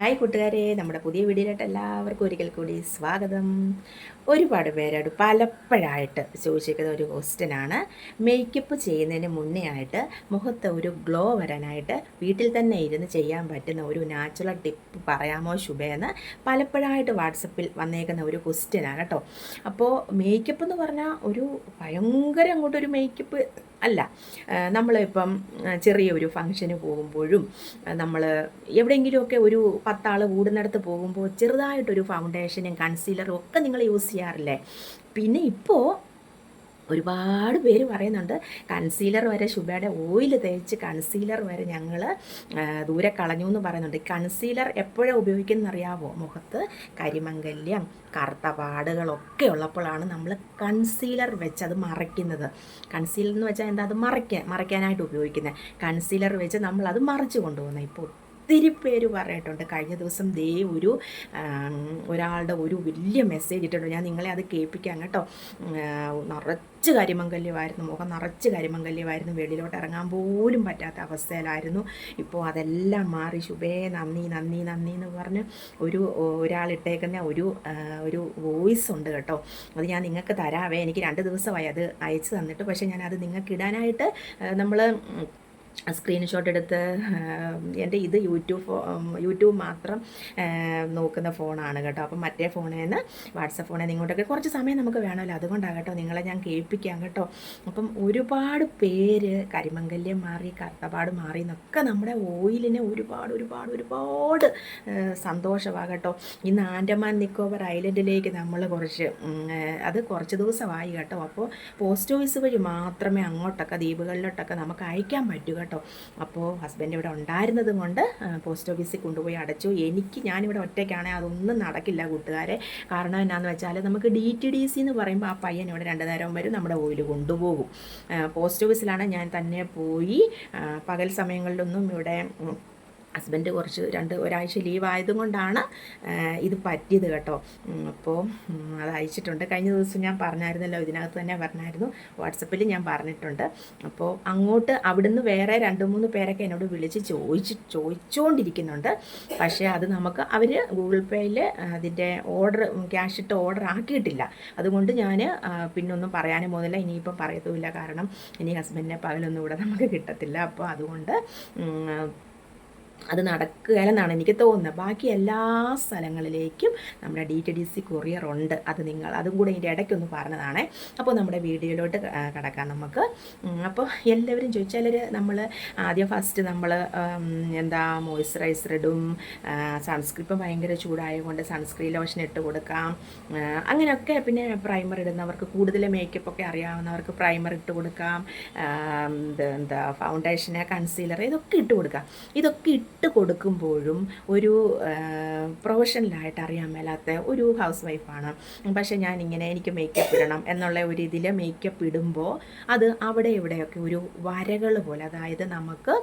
Hi കൂട്ടുകാരെ നമ്മുടെ പുതിയ വീഡിയോയിലായിട്ട് എല്ലാവർക്കും ഒരിക്കൽ കൂടി സ്വാഗതം. ഒരുപാട് പേരോട് പലപ്പോഴായിട്ട് ചോദിച്ചിരിക്കുന്ന ഒരു ക്വസ്റ്റ്യനാണ് മേക്കപ്പ് ചെയ്യുന്നതിന് മുന്നേ ആയിട്ട് മുഖത്ത് ഒരു ഗ്ലോ വരാനായിട്ട് വീട്ടിൽ തന്നെ ഇരുന്ന് ചെയ്യാൻ പറ്റുന്ന ഒരു നാച്ചുറൽ ടിപ്പ് പറയാമോ ശുഭയെന്ന് പലപ്പോഴായിട്ട് വാട്സപ്പിൽ വന്നേക്കുന്ന ഒരു ക്വസ്റ്റ്യനാണ് കേട്ടോ. അപ്പോൾ മേക്കപ്പ് എന്ന് പറഞ്ഞാൽ ഒരു ഭയങ്കര അങ്ങോട്ടൊരു മേക്കപ്പ് അല്ല നമ്മളിപ്പം ചെറിയൊരു ഫങ്ഷന് പോകുമ്പോഴും നമ്മൾ എവിടെയെങ്കിലുമൊക്കെ ഒരു പത്താൾ കൂടുന്നിടത്ത് പോകുമ്പോൾ ചെറുതായിട്ടൊരു ഫൗണ്ടേഷനും കൺസീലറും ഒക്കെ നിങ്ങൾ യൂസ് ചെയ്യാറില്ലേ? പിന്നെ ഇപ്പോൾ ഒരുപാട് പേര് പറയുന്നുണ്ട് കൺസീലർ വരെ ശുഭയുടെ ഓയിൽ തേച്ച് കൺസീലർ വരെ ഞങ്ങൾ ദൂരെ കളഞ്ഞു എന്ന് പറയുന്നുണ്ട് കൺസീലർ എപ്പോഴാണ് ഉപയോഗിക്കുന്നറിയാവോ? മുഖത്ത് കരിമംഗല്യം കറുത്ത പാടുകളൊക്കെ ഉള്ളപ്പോഴാണ് നമ്മൾ കൺസീലർ വെച്ച് അത് മറയ്ക്കുന്നത്. കൺസീലർ എന്ന് വെച്ചാൽ എന്താ? അത് മറയ്ക്കാൻ മറയ്ക്കാനായിട്ട് ഉപയോഗിക്കുന്നത് കൺസീലർ വെച്ച് നമ്മൾ അത് മറച്ചു കൊണ്ടുപോകുന്നത് ഇപ്പോൾ ഒത്തിരി പേര് പറഞ്ഞിട്ടുണ്ട്. കഴിഞ്ഞ ദിവസം ദേ ഒരു ഒരാളുടെ ഒരു വലിയ മെസ്സേജ് ഇട്ടിട്ടുണ്ട്. ഞാൻ നിങ്ങളെ അത് കേൾപ്പിക്കാം കേട്ടോ. നിറച്ച് കരിമങ്കല്യമായിരുന്നു മുഖം നിറച്ച് കരിമങ്കല്യമായിരുന്നു വെളിയിലോട്ട് ഇറങ്ങാൻ പോലും പറ്റാത്ത അവസ്ഥയിലായിരുന്നു. ഇപ്പോൾ അതെല്ലാം മാറി. ശുഭേ നന്ദി നന്ദി നന്ദി എന്ന് പറഞ്ഞ് ഒരു ഒരാളിട്ടേക്കുന്ന ഒരു ഒരു വോയിസ് ഉണ്ട് കേട്ടോ. അത് ഞാൻ നിങ്ങൾക്ക് തരാവേ. എനിക്ക് രണ്ട് ദിവസമായി അത് അയച്ചു തന്നിട്ട്. പക്ഷേ ഞാൻ അത് നിങ്ങൾക്ക് ഇടാനായിട്ട് നമ്മൾ സ്ക്രീൻഷോട്ട് എടുത്ത് എന്റെ ഇത് യൂട്യൂബ് യൂട്യൂബ് മാത്രം നോക്കുന്ന ഫോണാണ് കേട്ടോ. അപ്പം മറ്റേ ഫോണിൽ നിന്ന് വാട്സപ്പ് ഫോണിൽ നിന്ന് ഇങ്ങോട്ടൊക്കെ കുറച്ച് സമയം നമുക്ക് വേണമല്ലോ. അതുകൊണ്ടാണ് കേട്ടോ നിങ്ങളെ ഞാൻ കേൾപ്പിക്കാം കേട്ടോ. അപ്പം ഒരുപാട് പേര് കരിമംഗല്യം മാറി കറുത്തപാട് മാറി എന്നൊക്കെ നമ്മുടെ ഓയിലിനെ ഒരുപാട് ഒരുപാട് ഒരുപാട് സന്തോഷമാണ് കേട്ടോ. ഇന്ന് ആൻഡമാൻ നിക്കോബർ ഐലൻഡിലേക്ക് നമ്മൾ കുറച്ച് അത് കുറച്ച് ദിവസമായി കേട്ടോ. അപ്പോൾ പോസ്റ്റ് ഓഫീസ് വഴി മാത്രമേ അങ്ങോട്ടൊക്കെ ദ്വീപുകളിലോട്ടൊക്കെ നമുക്ക് അയക്കാൻ പറ്റൂ കേട്ടോ. അപ്പോൾ ഹസ്ബൻഡ് ഇവിടെ ഉണ്ടായിരുന്നത് കൊണ്ട് പോസ്റ്റ് ഓഫീസിൽ കൊണ്ടുപോയി അടച്ചു. എനിക്ക് ഞാനിവിടെ ഒറ്റയ്ക്കാണെങ്കിൽ അതൊന്നും നടക്കില്ല കൂട്ടുകാരെ. കാരണം എന്നാന്ന് വെച്ചാൽ നമുക്ക് ഡി ടി ഡി സി എന്ന് പറയുമ്പോൾ ആ പയ്യൻ ഇവിടെ രണ്ട് നേരം വരും നമ്മുടെ ഓയിൽ കൊണ്ടുപോകും. പോസ്റ്റ് ഓഫീസിലാണ് ഞാൻ തന്നെ പോയി പകൽ സമയങ്ങളിലൊന്നും ഇവിടെ ഹസ്ബൻഡ് കുറച്ച് രണ്ട് ഒരാഴ്ച ലീവ് ആയതുകൊണ്ടാണ് ഇത് പറ്റിയത് കേട്ടോ. അപ്പോൾ അത് അയച്ചിട്ടുണ്ട്. കഴിഞ്ഞ ദിവസം ഞാൻ പറഞ്ഞായിരുന്നല്ലോ ഇതിനകത്ത് തന്നെ പറഞ്ഞായിരുന്നു. വാട്സപ്പിൽ ഞാൻ പറഞ്ഞിട്ടുണ്ട്. അപ്പോൾ അങ്ങോട്ട് അവിടുന്ന് വേറെ രണ്ട് മൂന്ന് പേരൊക്കെ എന്നോട് വിളിച്ച് ചോദിച്ച് ചോദിച്ചുകൊണ്ടിരിക്കുന്നുണ്ട് പക്ഷേ അത് നമുക്ക് അവർ ഗൂഗിൾ പേയിൽ അതിന്റെ ഓർഡർ ക്യാഷ് ഇട്ട് ഓർഡർ ആക്കിയിട്ടില്ല. അതുകൊണ്ട് ഞാൻ പിന്നൊന്നും പറയാനും പോകുന്നില്ല. ഇനിയിപ്പം പറയത്തുമില്ല. കാരണം ഇനി ഹസ്ബൻഡിനെ പകലൊന്നും ഇവിടെ നമുക്ക് കിട്ടത്തില്ല. അപ്പോൾ അതുകൊണ്ട് അത് നടക്കുകയില്ലെന്നാണ് എനിക്ക് തോന്നുന്നത്. ബാക്കി എല്ലാ സ്ഥലങ്ങളിലേക്കും നമ്മുടെ D T D C courier ഉണ്ട്. അത് നിങ്ങൾ അതും കൂടെ ഇതിന്റെ ഇടയ്ക്കൊന്ന് പറഞ്ഞതാണ്. അപ്പോൾ നമ്മുടെ വീഡിയോയിലോട്ട് കിടക്കാം നമുക്ക്. അപ്പോൾ എല്ലാവരും ചോദിച്ചാൽ നമ്മൾ ആദ്യം ഫസ്റ്റ് നമ്മൾ എന്താ മോയ്സ്ചറൈസർ ഇടും സൺസ്ക്രീൻ ഇപ്പം ഭയങ്കര ചൂടായതുകൊണ്ട് സൺസ്ക്രീൻ ലോഷൻ ഇട്ട് കൊടുക്കാം. അങ്ങനെയൊക്കെ പിന്നെ പ്രൈമർ ഇടുന്നവർക്ക് കൂടുതൽ മേക്കപ്പ് ഒക്കെ അറിയാവുന്നവർക്ക് പ്രൈമർ ഇട്ട് കൊടുക്കാം. എന്താ ഫൗണ്ടേഷന് കൺസീലർ ഇതൊക്കെ ഇട്ട് കൊടുക്കാം. ഇതൊക്കെ ഇട്ട് കൊടുക്കുമ്പോഴും ഒരു പ്രൊഫഷണലായിട്ട് അറിയാൻ മേലാത്ത ഒരു ഹൗസ് വൈഫാണ് പക്ഷേ ഞാനിങ്ങനെ എനിക്ക് മേക്കപ്പ് ഇടണം എന്നുള്ള ഒരു ഇതിൽ മേക്കപ്പ് ഇടുമ്പോൾ അത് അവിടെ ഇവിടെയൊക്കെ ഒരു വരകൾ പോലെ അതായത് നമുക്ക്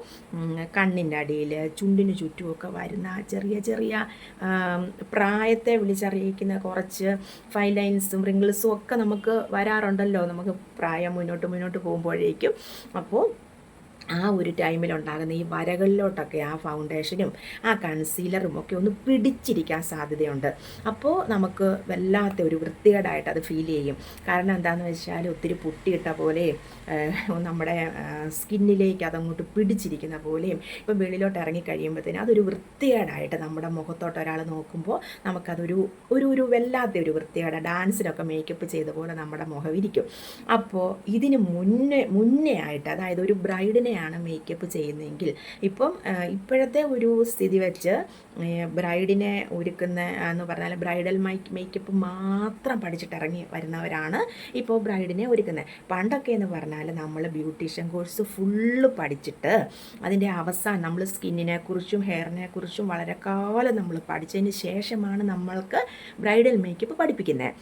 കണ്ണിന്റെ അടിയിൽ ചുണ്ടിന് ചുറ്റുമൊക്കെ വരുന്ന ചെറിയ ചെറിയ പ്രായത്തെ വിളിച്ചറിയിക്കുന്ന കുറച്ച് ഫൈ ലൈൻസും റിങ്കിൾസും ഒക്കെ നമുക്ക് വരാറുണ്ടല്ലോ. നമുക്ക് പ്രായം മുന്നോട്ട് മുന്നോട്ട് പോകുമ്പോഴേക്കും. അപ്പോൾ ആ ഒരു ടൈമിൽ ഉണ്ടാകുന്ന ഈ വരകളിലോട്ടൊക്കെ ആ ഫൗണ്ടേഷനും ആ കൺസീലറും ഒക്കെ ഒന്ന് പിടിച്ചിരിക്കാൻ സാധ്യതയുണ്ട്. അപ്പോൾ നമുക്ക് വല്ലാത്ത ഒരു വൃത്തികേടായിട്ട് അത് ഫീൽ ചെയ്യും. കാരണം എന്താണെന്ന് വെച്ചാൽ ഒത്തിരി പുട്ടിയിട്ട പോലെ നമ്മുടെ സ്കിന്നിലേക്ക് അതങ്ങോട്ട് പിടിച്ചിരിക്കുന്ന പോലെയും ഇപ്പം വെളിയിലോട്ട് ഇറങ്ങി കഴിയുമ്പോഴത്തേനും അതൊരു വൃത്തികേടായിട്ട് നമ്മുടെ മുഖത്തോട്ട് ഒരാൾ നോക്കുമ്പോൾ നമുക്കതൊരു ഒരു ഒരു വല്ലാത്ത ഒരു വൃത്തികേട ഡാൻസിനൊക്കെ മേക്കപ്പ് ചെയ്ത പോലെ നമ്മുടെ മുഖം ഇരിക്കും. അപ്പോൾ ഇതിന് മുന്നേ മുന്നേ ആയിട്ട് അതായത് ഒരു ബ്രൈഡിനെ അങ്ങനെയാണ് മേക്കപ്പ് ചെയ്യുന്നതെങ്കിൽ. ഇപ്പം ഇപ്പോഴത്തെ ഒരു സ്ഥിതി വെച്ച് ബ്രൈഡിനെ ഒരുക്കുന്ന എന്ന് പറഞ്ഞാൽ ബ്രൈഡൽ മൈക്ക് മേക്കപ്പ് മാത്രം പഠിച്ചിട്ടിറങ്ങി വരുന്നവരാണ് ഇപ്പോൾ ബ്രൈഡിനെ ഒരുക്കുന്നത്. പണ്ടൊക്കെ എന്ന് പറഞ്ഞാൽ നമ്മൾ ബ്യൂട്ടീഷ്യൻ കോഴ്സ് ഫുള്ള് പഠിച്ചിട്ട് അതിന്റെ അവസാനം നമ്മൾ സ്കിന്നിനെ കുറിച്ചും ഹെയറിനെ കുറിച്ചും വളരെ കാലം നമ്മൾ പഠിച്ചതിന് ശേഷമാണ് നമ്മൾക്ക് ബ്രൈഡൽ മേക്കപ്പ് പഠിപ്പിക്കുന്നത്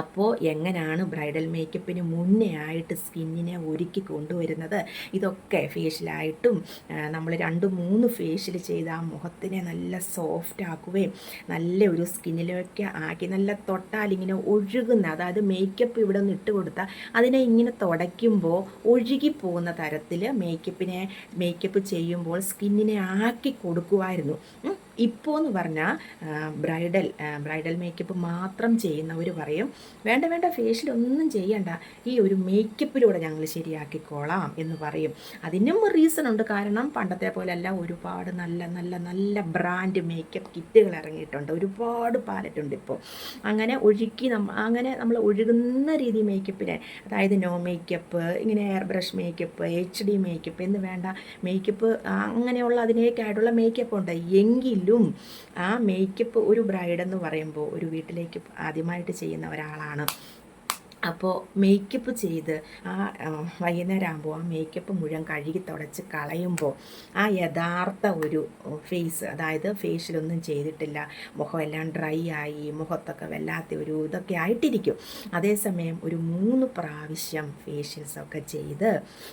അപ്പോൾ എങ്ങനെയാണ് ബ്രൈഡൽ മേക്കപ്പിന് മുന്നേ ആയിട്ട് സ്കിന്നിനെ ഒരുക്കി കൊണ്ടുവരുന്നത്? ഇതൊക്കെ ഫേഷ്യലായിട്ടും നമ്മൾ രണ്ട് മൂന്ന് ഫേഷ്യൽ ചെയ്ത് ആ മുഖത്തിനെ നല്ല സോഫ്റ്റ് ആക്കുകയും നല്ല ഒരു സ്കിന്നിലേക്ക് ആക്കി നല്ല തൊട്ടാൽ ഇങ്ങനെ ഒഴുകുന്ന അതായത് മേക്കപ്പ് ഇവിടെ നിന്ന് ഇട്ട് കൊടുത്താൽ അതിനെ ഇങ്ങനെ തുടയ്ക്കുമ്പോൾ ഒഴുകി പോകുന്ന തരത്തിൽ മേക്കപ്പിനെ മേക്കപ്പ് ചെയ്യുമ്പോൾ സ്കിന്നിനെ ആക്കി കൊടുക്കുമായിരുന്നു. ഇപ്പോൾ എന്ന് പറഞ്ഞാൽ ബ്രൈഡൽ ബ്രൈഡൽ മേക്കപ്പ് മാത്രം ചെയ്യുന്നവർ പറയും വേണ്ട വേണ്ട ഫേഷ്യൽ ഒന്നും ചെയ്യണ്ട. ഈ ഒരു മേക്കപ്പിലൂടെ ഞങ്ങൾ ശരിയാക്കിക്കോളാം എന്ന് പറയും. അതിനും റീസൺ ഉണ്ട്. കാരണം പണ്ടത്തെ പോലെയല്ല ഒരുപാട് നല്ല നല്ല നല്ല ബ്രാൻഡ് മേക്കപ്പ് കിറ്റുകൾ ഇറങ്ങിയിട്ടുണ്ട്. ഒരുപാട് പാലറ്റ് ഉണ്ട് ഇപ്പോൾ അങ്ങനെ ഒഴുക്കി നമ്മ അങ്ങനെ നമ്മൾ ഒഴുകുന്ന രീതി മേക്കപ്പിനെ അതായത് നോ മേക്കപ്പ് ഇങ്ങനെ air brush makeup H D makeup എന്ന് വേണ്ട മേക്കപ്പ് അങ്ങനെയുള്ള അതിനേക്കായിട്ടുള്ള മേക്കപ്പ് ഉണ്ട്. എങ്കിൽ എങ്കിലും ആ മേക്കപ്പ് ഒരു ബ്രൈഡ് എന്ന് പറയുമ്പോൾ ഒരു വീട്ടിലേക്ക് ആദ്യമായിട്ട് ചെയ്യുന്ന ഒരാളാണ്. അപ്പോൾ മേക്കപ്പ് ചെയ്ത് ആ വൈകുന്നേരം ആകുമ്പോൾ ആ മേക്കപ്പ് മുഴുവൻ കഴുകി തുടച്ച് കളയുമ്പോൾ ആ യഥാർത്ഥ ഒരു ഫേസ് അതായത് ഫേഷ്യലൊന്നും ചെയ്തിട്ടില്ല. മുഖമെല്ലാം ഡ്രൈ ആയി മുഖത്തൊക്കെ വല്ലാത്ത ഒരു ഇതൊക്കെ ആയിട്ടിരിക്കും. അതേസമയം ഒരു മൂന്ന് പ്രാവശ്യം ഫേഷ്യൽസൊക്കെ ചെയ്ത്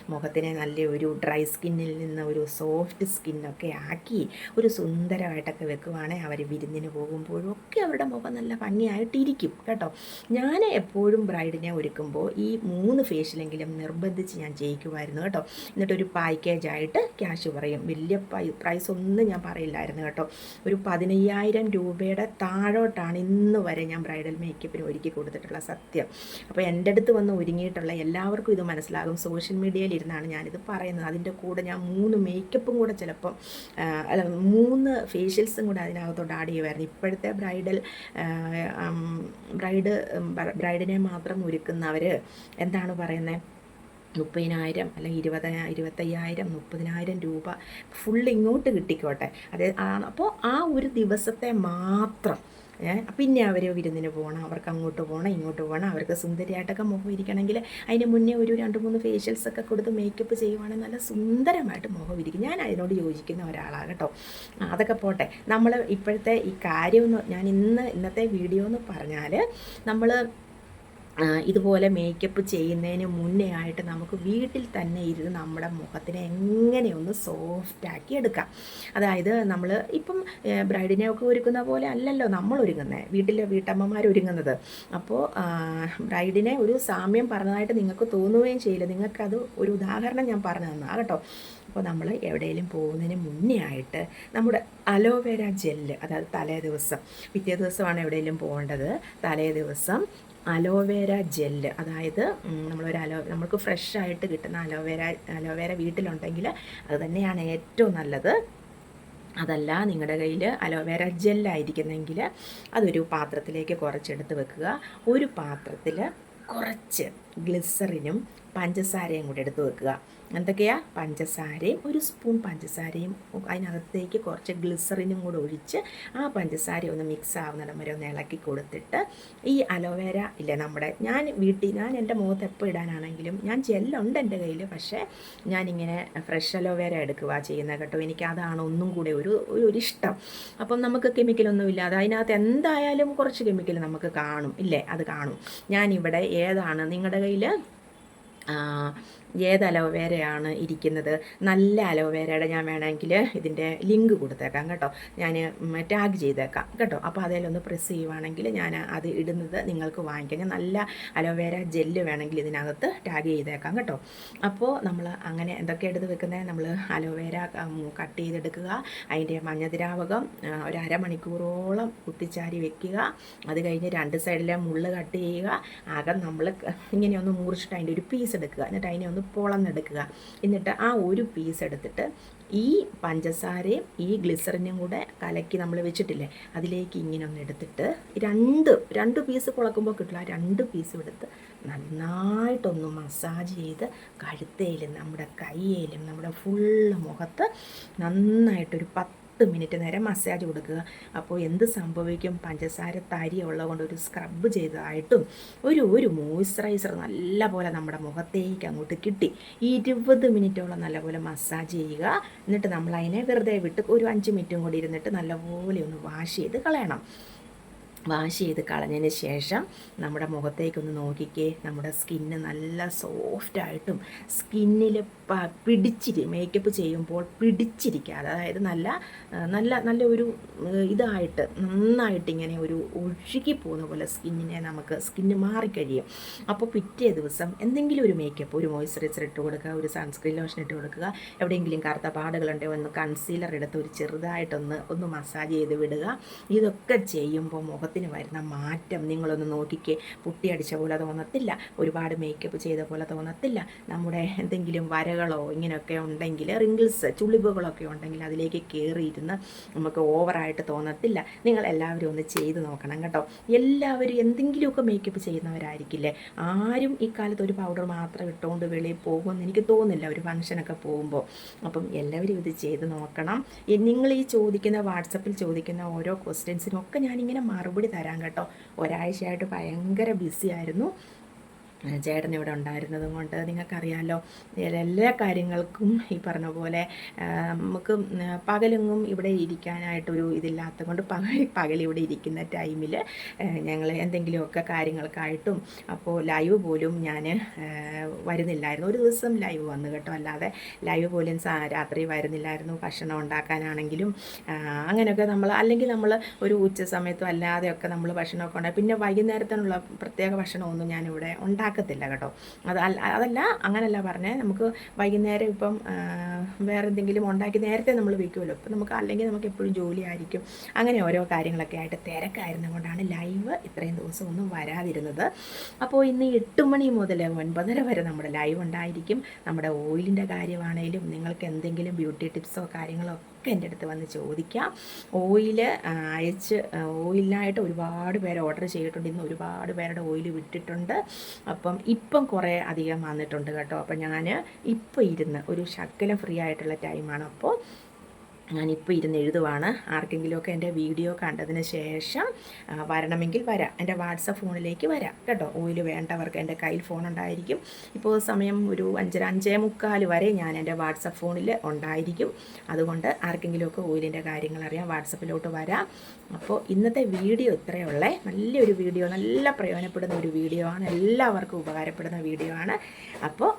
മുഖത്തിനെ നല്ല ഒരു ഡ്രൈ സ്കിന്നിൽ നിന്ന് ഒരു സോഫ്റ്റ് സ്കിന്നൊക്കെ ആക്കി ഒരു സുന്ദരമായിട്ടൊക്കെ വെക്കുവാണെങ്കിൽ അവർ വിരുന്നിന് പോകുമ്പോഴും ഒക്കെ അവരുടെ മുഖം നല്ല ഭംഗിയായിട്ടിരിക്കും. കേട്ടോ? ഞാൻ എപ്പോഴും ബ്രൈഡിന് ഞാൻ ഒരുക്കുമ്പോൾ ഈ മൂന്ന് ഫേഷ്യലെങ്കിലും നിർബന്ധിച്ച് ഞാൻ ചെയ്യിക്കുമായിരുന്നു കേട്ടോ. എന്നിട്ടൊരു പാക്കേജ് ആയിട്ട് ക്യാഷ് പറയും. വലിയ പ്രൈസ് ഒന്നും ഞാൻ പറയില്ലായിരുന്നു കേട്ടോ. ഒരു പതിനയ്യായിരം രൂപയുടെ താഴോട്ടാണ് ഇന്ന് വരെ ഞാൻ ബ്രൈഡൽ മേക്കപ്പിന് ഒരുക്കി കൊടുത്തിട്ടുള്ള സത്യം. അപ്പോൾ എന്റെ അടുത്ത് വന്ന് ഒരുങ്ങിയിട്ടുള്ള എല്ലാവർക്കും ഇത് മനസ്സിലാകും. സോഷ്യൽ മീഡിയയിൽ ഇരുന്നാണ് ഞാനിത് പറയുന്നത്. അതിന്റെ കൂടെ ഞാൻ മൂന്ന് മേക്കപ്പും കൂടെ ചിലപ്പം അല്ല മൂന്ന് ഫേഷ്യൽസും കൂടെ അതിനകത്തോട്ട് ആഡ് ചെയ്യുമായിരുന്നു. ഇപ്പോഴത്തെ ബ്രൈഡൽ ബ്രൈഡ് ബ്രൈഡിനെ മാത്രം ഒരുക്കുന്നവർ എന്താണ് പറയുന്നത് മുപ്പതിനായിരം അല്ലെങ്കിൽ ഇരുപത് ഇരുപത്തയ്യായിരം മുപ്പതിനായിരം രൂപ ഫുൾ ഇങ്ങോട്ട് കിട്ടിക്കോട്ടെ. അതേ അപ്പോൾ ആ ഒരു ദിവസത്തെ മാത്രം പിന്നെ അവർ വിരുന്നിന് പോകണം അവർക്ക് അങ്ങോട്ട് പോകണം ഇങ്ങോട്ട് പോകണം അവർക്ക് സുന്ദരിയായിട്ടൊക്കെ മുഖം ഇരിക്കണമെങ്കിൽ അതിന് മുന്നേ ഒരു രണ്ട് മൂന്ന് ഫേഷ്യൽസ് ഒക്കെ കൊടുത്ത് മേക്കപ്പ് ചെയ്യുവാണെങ്കിൽ നല്ല സുന്ദരമായിട്ട് മുഖം ഇരിക്കും. ഞാൻ അതിനോട് യോജിക്കുന്ന ഒരാളാണ് കേട്ടോ. അതൊക്കെ പോട്ടെ. നമ്മൾ ഇപ്പോഴത്തെ ഈ കാര്യം ഞാൻ ഇന്ന് ഇന്നത്തെ വീഡിയോ എന്ന് പറഞ്ഞാൽ നമ്മൾ ഇതുപോലെ മേക്കപ്പ് ചെയ്യുന്നതിന് മുന്നേ ആയിട്ട് നമുക്ക് വീട്ടിൽ തന്നെ ഇരുന്ന് നമ്മുടെ മുഖത്തിനെ എങ്ങനെയൊന്ന് സോഫ്റ്റാക്കി എടുക്കാം. അതായത് നമ്മൾ ഇപ്പം ബ്രൈഡിനെ ഒക്കെ ഒരുക്കുന്ന പോലെ അല്ലല്ലോ നമ്മൾ ഒരുങ്ങുന്നത് വീട്ടിലെ വീട്ടമ്മമാർ ഒരുങ്ങുന്നത്. അപ്പോൾ ബ്രൈഡിനെ ഒരു സാമ്യം പറഞ്ഞതായിട്ട് നിങ്ങൾക്ക് തോന്നുകയും ചെയ്യില്ല. നിങ്ങൾക്കത് ഒരു ഉദാഹരണം ഞാൻ പറഞ്ഞു തന്നാ കേട്ടോ. അപ്പോൾ നമ്മൾ എവിടെയെങ്കിലും പോകുന്നതിന് മുന്നേ ആയിട്ട് നമ്മുടെ അലോവേര ജെല്ല് അതായത് തലേ ദിവസം പിറ്റേ ദിവസമാണ് എവിടെയെങ്കിലും പോകേണ്ടത്. തലേ ദിവസം അലോവേര ജെല്ല് അതായത് നമ്മളൊരു അലോ നമ്മൾക്ക് ഫ്രഷ് ആയിട്ട് കിട്ടുന്ന അലോവേര അലോവേര വീട്ടിലുണ്ടെങ്കിൽ അത് തന്നെയാണ് ഏറ്റവും നല്ലത്. അതല്ല നിങ്ങളുടെ കയ്യിൽ അലോവേര ജെല്ലായിരിക്കുന്നെങ്കിൽ അതൊരു പാത്രത്തിലേക്ക് കുറച്ചെടുത്ത് വെക്കുക. ഒരു പാത്രത്തിൽ കുറച്ച് ഗ്ലിസറിനും പഞ്ചസാരയും കൂടി എടുത്ത് വെക്കുക. എന്തൊക്കെയാ? പഞ്ചസാരയും ഒരു സ്പൂൺ പഞ്ചസാരയും അതിനകത്തേക്ക് കുറച്ച് ഗ്ലിസറിനും കൂടെ ഒഴിച്ച് ആ പഞ്ചസാര ഒന്ന് മിക്സ് ആവുന്നിടം വരെ ഒന്ന് ഇളക്കി കൊടുത്തിട്ട് ഈ അലോവേര ഇല്ലേ നമ്മുടെ? ഞാൻ വീട്ടിൽ ഞാൻ എന്റെ മുഖത്ത് എപ്പോൾ ഇടാനാണെങ്കിലും ഞാൻ ജെല്ലുണ്ട് എന്റെ കയ്യിൽ പക്ഷേ ഞാനിങ്ങനെ ഫ്രഷ് അലോവേര എടുക്കുക ചെയ്യുന്നത് കേട്ടോ. എനിക്ക് അതാണ് ഒന്നും കൂടെ ഒരു ഒരു ഇഷ്ടം. അപ്പം നമുക്ക് കെമിക്കലൊന്നും ഇല്ലാതെ അതിനകത്ത് എന്തായാലും കുറച്ച് കെമിക്കൽ നമുക്ക് കാണും. ഇല്ലേ? അത് കാണും. ഞാനിവിടെ ഏതാണ് നിങ്ങളുടെ കയ്യിൽ ഏത് അലോവേരയാണ് ഇരിക്കുന്നത്? നല്ല അലോവേരയുടെ ഞാൻ വേണമെങ്കിൽ ഇതിന്റെ ലിങ്ക് കൊടുത്തേക്കാം കേട്ടോ. ഞാൻ ടാഗ് ചെയ്തേക്കാം കേട്ടോ. അപ്പോൾ അതിലൊന്ന് പ്രസ് ചെയ്യുവാണെങ്കിൽ ഞാൻ അത് ഇടുന്നത് നിങ്ങൾക്ക് വാങ്ങിക്കാം. നല്ല അലോവേര ജെല്ല് വേണമെങ്കിൽ ഇതിനകത്ത് ടാഗ് ചെയ്തേക്കാം കേട്ടോ. അപ്പോൾ നമ്മൾ അങ്ങനെ എന്തൊക്കെ എടുത്ത് വെക്കുന്നത് നമ്മൾ അലോവേര കട്ട് ചെയ്തെടുക്കുക. അതിന്റെ മഞ്ഞദ്രാവകം ഒരു അരമണിക്കൂറോളം കുത്തിച്ചാരി വെക്കുക. അത് കഴിഞ്ഞ് രണ്ട് സൈഡിലെ മുള്ള് കട്ട് ചെയ്യുക. ആകെ നമ്മൾ ഇങ്ങനെ ഒന്ന് മുറിച്ചിട്ട് അതിന്റെ ഒരു പീസ് എടുക്കുക എന്നിട്ട് അതിനെ ഒന്ന് പൊളന്നെടുക്കുക. എന്നിട്ട് ആ ഒരു പീസ് എടുത്തിട്ട് ഈ പഞ്ചസാരയും ഈ ഗ്ലിസറിനും കൂടെ കലക്കി നമ്മൾ വെച്ചിട്ടില്ലേ അതിലേക്ക് ഇങ്ങനെ ഒന്ന് എടുത്തിട്ട് രണ്ട് രണ്ട് പീസ് കുളക്കുമ്പോൾ കിട്ടില്ല. ആ രണ്ട് പീസും എടുത്ത് നന്നായിട്ടൊന്ന് മസാജ് ചെയ്ത് കഴുത്തേലും നമ്മുടെ കയ്യിലും നമ്മുടെ ഫുള്ള് മുഖത്ത് നന്നായിട്ടൊരു പത്ത് പത്ത് മിനിറ്റ് നേരം മസാജ് കൊടുക്കുക. അപ്പോൾ എന്ത് സംഭവിക്കും? പഞ്ചസാര തരി ഉള്ളതുകൊണ്ട് ഒരു സ്ക്രബ് ചെയ്തതായിട്ടും ഒരു ഒരു മോയ്സ്ചറൈസർ നല്ല പോലെ നമ്മുടെ മുഖത്തേക്ക് അങ്ങോട്ട് കിട്ടി. ഇരുപത് മിനിറ്റോളം നല്ലപോലെ മസാജ് ചെയ്യുക. എന്നിട്ട് നമ്മൾ അതിനെ വെറുതെ വിട്ട് ഒരു അഞ്ച് മിനിറ്റും കൂടി ഇരുന്നിട്ട് നല്ലപോലെ ഒന്ന് വാഷ് ചെയ്ത് കളയണം. വാഷ് ചെയ്ത് കളഞ്ഞതിന് ശേഷം നമ്മുടെ മുഖത്തേക്കൊന്ന് നോക്കിക്കേ. നമ്മുടെ സ്കിന്ന് നല്ല സോഫ്റ്റായിട്ടും സ്കിന്നിൽ പിടിച്ചിരി മേക്കപ്പ് ചെയ്യുമ്പോൾ പിടിച്ചിരിക്കാതെ അതായത് നല്ല നല്ല നല്ല ഒരു ഇതായിട്ട് നന്നായിട്ട് ഇങ്ങനെ ഒരു ഒഴുകി പോകുന്ന പോലെ സ്കിന്നിനെ നമുക്ക് സ്കിന്ന് മാറിക്കഴിയും. അപ്പോൾ പിറ്റേ ദിവസം എന്തെങ്കിലും ഒരു മേക്കപ്പ് ഒരു മോയ്സ്ചറൈസർ ഇട്ട് കൊടുക്കുക ഒരു സൺസ്ക്രീൻ ലോഷൻ ഇട്ട് കൊടുക്കുക എവിടെയെങ്കിലും കറുത്ത പാടുകളുണ്ടെങ്കിൽ ഒന്ന് കൺസീലർ എടുത്ത് ഒരു ചെറുതായിട്ടൊന്ന് ഒന്ന് മസാജ് ചെയ്ത് വിടുക. ഇതൊക്കെ ചെയ്യുമ്പോൾ മുഖത്ത് മുഖത്തിന് വരുന്ന മാറ്റം നിങ്ങളൊന്ന് നോക്കിക്കേ. പുട്ടി അടിച്ച പോലെ തോന്നത്തില്ല. ഒരുപാട് മേക്കപ്പ് ചെയ്ത പോലെ തോന്നത്തില്ല. നമ്മുടെ എന്തെങ്കിലും വരകളോ ഇങ്ങനെയൊക്കെ ഉണ്ടെങ്കിൽ റിങ്കിൾസ് ചുളിവുകളൊക്കെ ഉണ്ടെങ്കിൽ അതിലേക്ക് കയറിയിരുന്ന് നമുക്ക് ഓവറായിട്ട് തോന്നത്തില്ല. നിങ്ങൾ എല്ലാവരും ഒന്ന് ചെയ്ത് നോക്കണം കേട്ടോ. എല്ലാവരും എന്തെങ്കിലുമൊക്കെ മേക്കപ്പ് ചെയ്യുന്നവരായിരിക്കില്ലേ? ആരും ഇക്കാലത്ത് കാലത്ത് ഒരു പൗഡർ മാത്രം ഇട്ടുകൊണ്ട് വെളിയിൽ പോകുമെന്ന് എനിക്ക് തോന്നുന്നില്ല. ഒരു ഫംഗ്ഷനൊക്കെ പോകുമ്പോൾ അപ്പം എല്ലാവരും ഇത് ചെയ്ത് നോക്കണം. നിങ്ങൾ ഈ ചോദിക്കുന്ന വാട്സപ്പിൽ ചോദിക്കുന്ന ഓരോ ക്വസ്റ്റ്യൻസിനും ഒക്കെ ഞാനിങ്ങനെ മറുപടി കൂടി തരാം കേട്ടോ. ഒരാഴ്ചയായിട്ട് ഭയങ്കര ബിസി ആയിരുന്നു. ചേട്ടൻ ഇവിടെ ഉണ്ടായിരുന്നതും കൊണ്ട് നിങ്ങൾക്കറിയാമല്ലോ എല്ലാ കാര്യങ്ങൾക്കും ഈ പറഞ്ഞ പോലെ നമുക്ക് പകലെങ്ങും ഇവിടെ ഇരിക്കാനായിട്ടൊരു ഇതില്ലാത്ത കൊണ്ട് പകൽ പകൽ ഇവിടെ ഇരിക്കുന്ന ടൈമിൽ ഞങ്ങൾ എന്തെങ്കിലുമൊക്കെ കാര്യങ്ങൾക്കായിട്ടും അപ്പോൾ ലൈവ് പോലും ഞാൻ വരുന്നില്ലായിരുന്നു. ഒരു ദിവസം ലൈവ് വന്നു കേട്ടോ. അല്ലാതെ ലൈവ് പോലും രാത്രി വരുന്നില്ലായിരുന്നു. ഭക്ഷണം ഉണ്ടാക്കാനാണെങ്കിലും അങ്ങനെയൊക്കെ നമ്മൾ അല്ലെങ്കിൽ നമ്മൾ ഒരു ഉച്ച സമയത്തും അല്ലാതെയൊക്കെ നമ്മൾ ഭക്ഷണമൊക്കെ ഉണ്ടായി പിന്നെ വൈകുന്നേരത്തിനുള്ള പ്രത്യേക ഭക്ഷണമൊന്നും ഞാനിവിടെ ഉണ്ടാക്കി ഉണ്ടാക്കത്തില്ല കേട്ടോ. അത് അതല്ല അങ്ങനല്ല പറഞ്ഞേ. നമുക്ക് വൈകുന്നേരം ഇപ്പം വേറെ എന്തെങ്കിലും ഉണ്ടാക്കി നേരത്തെ നമ്മൾ വയ്ക്കുമല്ലോ ഇപ്പം നമുക്ക് അല്ലെങ്കിൽ നമുക്ക് എപ്പോഴും ജോലി ആയിരിക്കും അങ്ങനെ ഓരോ കാര്യങ്ങളൊക്കെ ആയിട്ട് തിരക്കായിരുന്ന കൊണ്ടാണ് ലൈവ് ഇത്രയും ദിവസം ഒന്നും വരാതിരുന്നത്. അപ്പോൾ ഇന്ന് എട്ട് മണി മുതൽ ഒൻപതര വരെ നമ്മുടെ ലൈവ് ഉണ്ടായിരിക്കും. നമ്മുടെ ഓയിലിന്റെ കാര്യമാണെങ്കിലും നിങ്ങൾക്ക് എന്തെങ്കിലും ബ്യൂട്ടി ടിപ്സോ കാര്യങ്ങളോ ഒക്കെ എന്റെ അടുത്ത് വന്ന് ചോദിക്കാം. ഓയിൽ അയച്ച് ഓയിലിനായിട്ട് ഒരുപാട് പേര് ഓർഡർ ചെയ്തിട്ടുണ്ട്. ഇന്ന് ഒരുപാട് പേരുടെ ഓയിൽ വിട്ടിട്ടുണ്ട്. അപ്പം ഇപ്പം കുറേ അധികം വന്നിട്ടുണ്ട് കേട്ടോ. അപ്പം ഞാൻ ഇപ്പോൾ ഇരുന്ന് ഒരു ശക്കലം ഫ്രീ ആയിട്ടുള്ള ടൈമാണ്. അപ്പോൾ ഞാനിപ്പോൾ ഇരുന്ന് എഴുതുവാണ്. ആർക്കെങ്കിലുമൊക്കെ എന്റെ വീഡിയോ കണ്ടതിന് ശേഷം വരണമെങ്കിൽ വരാം. എന്റെ വാട്സപ്പ് ഫോണിലേക്ക് വരാം കേട്ടോ. ഓയിൽ വേണ്ടവർക്ക് എന്റെ കയ്യിൽ ഫോൺ ഉണ്ടായിരിക്കും. ഇപ്പോൾ സമയം ഒരു അഞ്ചര അഞ്ചേ മുക്കാൽ വരെ ഞാൻ എന്റെ വാട്സപ്പ് ഫോണിൽ ഉണ്ടായിരിക്കും. അതുകൊണ്ട് ആർക്കെങ്കിലുമൊക്കെ ഓയിലിന്റെ കാര്യങ്ങൾ അറിയാം വാട്സപ്പിലോട്ട് വരാം. അപ്പോൾ ഇന്നത്തെ വീഡിയോ ഇത്രയുള്ളേ. നല്ലൊരു വീഡിയോ നല്ല പ്രയോജനപ്പെടുന്ന ഒരു വീഡിയോ ആണ്. എല്ലാവർക്കും ഉപകാരപ്പെടുന്ന വീഡിയോ ആണ്. അപ്പോൾ